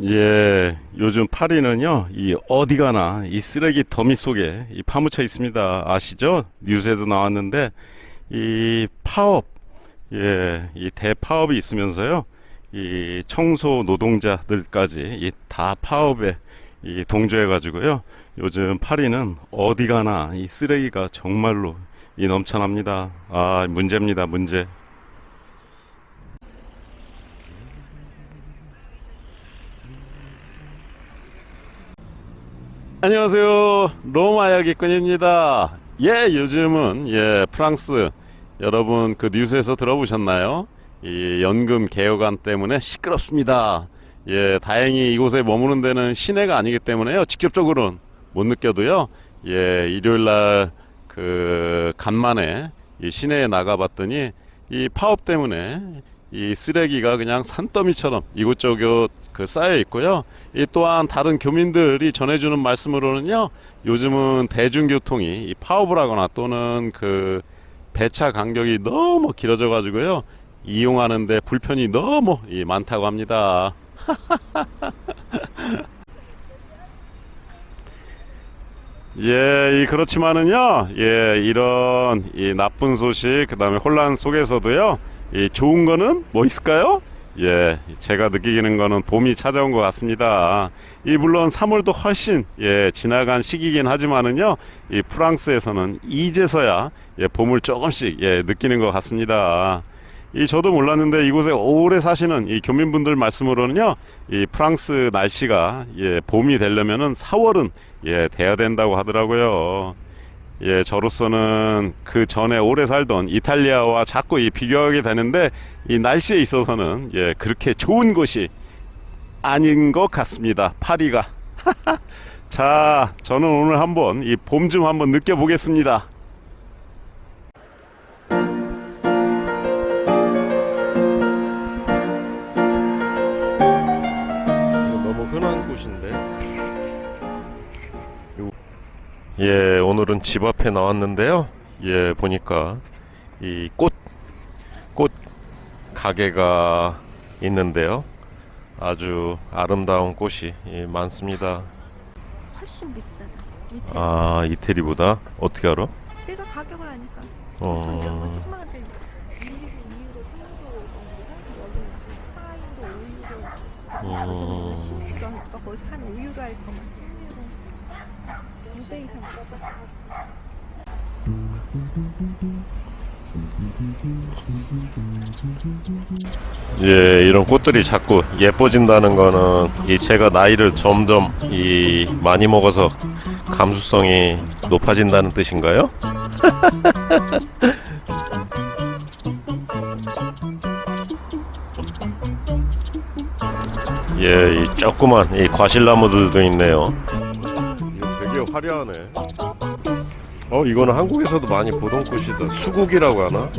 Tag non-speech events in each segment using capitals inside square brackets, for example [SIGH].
예, 요즘 파리는요, 이 어디 가나 이 쓰레기 더미 속에 이 파묻혀 있습니다. 아시죠? 뉴스에도 나왔는데, 이 파업, 예, 이 대파업이 있으면서요, 이 청소 노동자들까지 이 다 파업에 이 동조해가지고요, 요즘 파리는 어디 가나 이 쓰레기가 정말로 이 넘쳐납니다. 아, 문제입니다, 문제. 안녕하세요. 로마 야기꾼입니다. 예, 요즘은 예, 프랑스 여러분 그 뉴스에서 들어보셨나요? 이 연금 개혁안 때문에 시끄럽습니다. 예, 다행히 이곳에 머무는 데는 시내가 아니기 때문에요. 직접적으로는 못 느껴도요. 예, 일요일 날 그 간만에 이 시내에 나가 봤더니 이 파업 때문에 이 쓰레기가 그냥 산더미처럼 이곳저곳 그 쌓여 있고요. 이 또한 다른 교민들이 전해주는 말씀으로는요. 요즘은 대중교통이 이 파업을 하거나 또는 그 배차 간격이 너무 길어져 가지고요. 이용하는데 불편이 너무 이 많다고 합니다. [LAUGHS] 예, 이 그렇지만은요, 예, 이런 이 나쁜 소식, 그 다음에 혼란 속에서도요, 이 좋은 거는 뭐 있을까요? 예, 제가 느끼는 거는 봄이 찾아온 것 같습니다. 이 물론 3월도 훨씬 예 지나간 시기긴 하지만은요, 이 프랑스에서는 이제서야 예 봄을 조금씩 예 느끼는 것 같습니다. 이 저도 몰랐는데 이곳에 오래 사시는 이 교민분들 말씀으로는요, 이 프랑스 날씨가 예 봄이 되려면은 4월은 예 돼야 된다고 하더라고요. 예, 저로서는 그 전에 오래 살던 이탈리아와 자꾸 이 비교하게 되는데 이 날씨에 있어서는 예, 그렇게 좋은 곳이 아닌 것 같습니다. 파리가. [LAUGHS] 자, 저는 오늘 한번 이 봄 좀 한번 느껴보겠습니다. 예, 오늘은 집 앞에 나왔는데요. 예, 보니까 이 꽃, 꽃 가게가 있는데요. 아주 아름다운 꽃이 예, 많습니다. 훨씬 비싸다. 이태리. 아, 이태리보다 어떻게 알아? 내가 가격을 아니까. 어, 조그마한 데 2유로, 3유로, 4인도 5유로, 음. 16유로 하니까 거기서 한 5유로 할 거만. 6배 이상. 예, 이런 꽃들이 자꾸 예뻐진다는 거는 이 제가 나이를 점점 이 많이 먹어서 감수성이 높아진다는 뜻인가요? [LAUGHS] 예, 이 조그만 이 과실나무들도 있네요. 화려하네. 어, 이거는 한국에서도 많이 보던 꽃이다. 수국이라고 하나?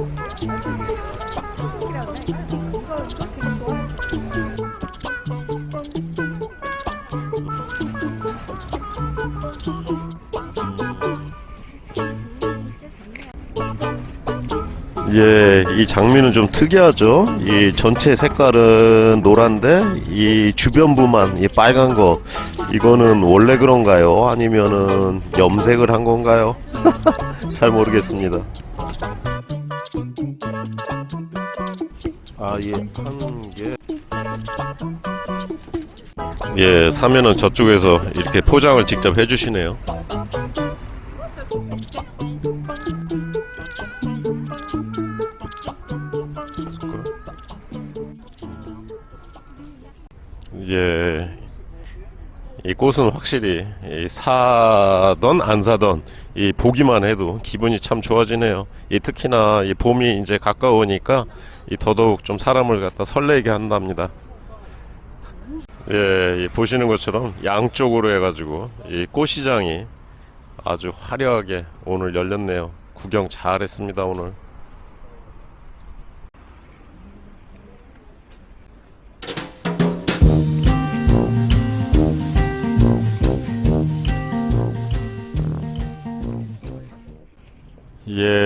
예, 이 장미는 좀 특이하죠. 이 전체 색깔은 노란데 이 주변부만 이 빨간 거 이거는 원래 그런가요? 아니면은 염색을 한 건가요? [LAUGHS] 잘 모르겠습니다. 아, 예, 한 개. 예, 사면은 저쪽에서 이렇게 포장을 직접 해주시네요. 이 꽃은 확실히 이 사던 안 사던 이 보기만 해도 기분이 참 좋아지네요. 이 특히나 이 봄이 이제 가까우니까 이 더더욱 좀 사람을 갖다 설레게 한답니다. 예, 이 보시는 것처럼 양쪽으로 해가지고 이 꽃시장이 아주 화려하게 오늘 열렸네요. 구경 잘했습니다 오늘.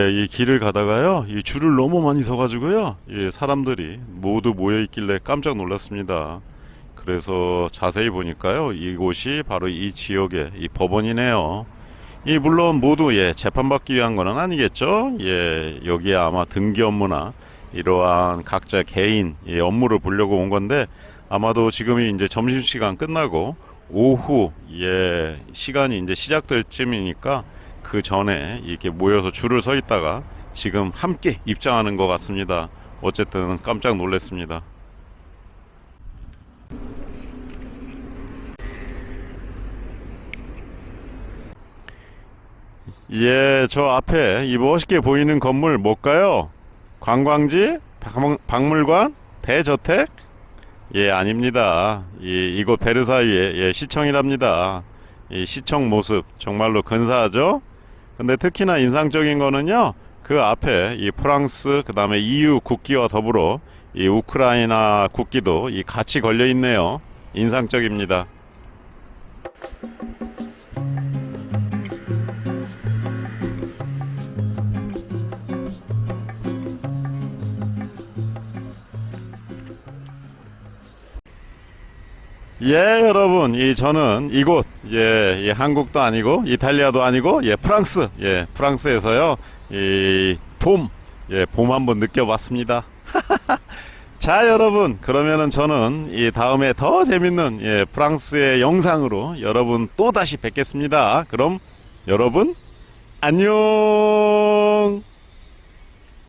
예, 이 길을 가다가요, 이 줄을 너무 많이 서가지고요, 예, 사람들이 모두 모여 있길래 깜짝 놀랐습니다. 그래서 자세히 보니까요, 이곳이 바로 이 지역의 이 법원이네요. 이 물론 모두 예 재판받기 위한 거는 아니겠죠. 예 여기에 아마 등기 업무나 이러한 각자 개인 예, 업무를 보려고 온 건데 아마도 지금이 이제 점심 시간 끝나고 오후 예 시간이 이제 시작될 쯤이니까 그 전에 이렇게 모여서 줄을 서 있다가 지금 함께 입장하는 것 같습니다. 어쨌든 깜짝 놀랐습니다. 예, 저 앞에 이 멋있게 보이는 건물 뭘까요? 관광지? 박- 박물관? 대저택? 예, 아닙니다. 이, 이곳 베르사유의 예, 시청이랍니다. 이 시청 모습 정말로 근사하죠? 근데 특히나 인상적인 거는요, 그 앞에 이 프랑스, 그 다음에 EU 국기와 더불어 이 우크라이나 국기도 이 같이 걸려 있네요. 인상적입니다. 예, 여러분, 이 저는 이곳, 예, 이 한국도 아니고 이탈리아도 아니고 예, 프랑스, 예, 프랑스에서요, 이 봄, 예, 봄 한번 느껴봤습니다. [LAUGHS] 자, 여러분, 그러면은 저는 이 다음에 더 재밌는 예, 프랑스의 영상으로 여러분 또 다시 뵙겠습니다. 그럼 여러분 안녕.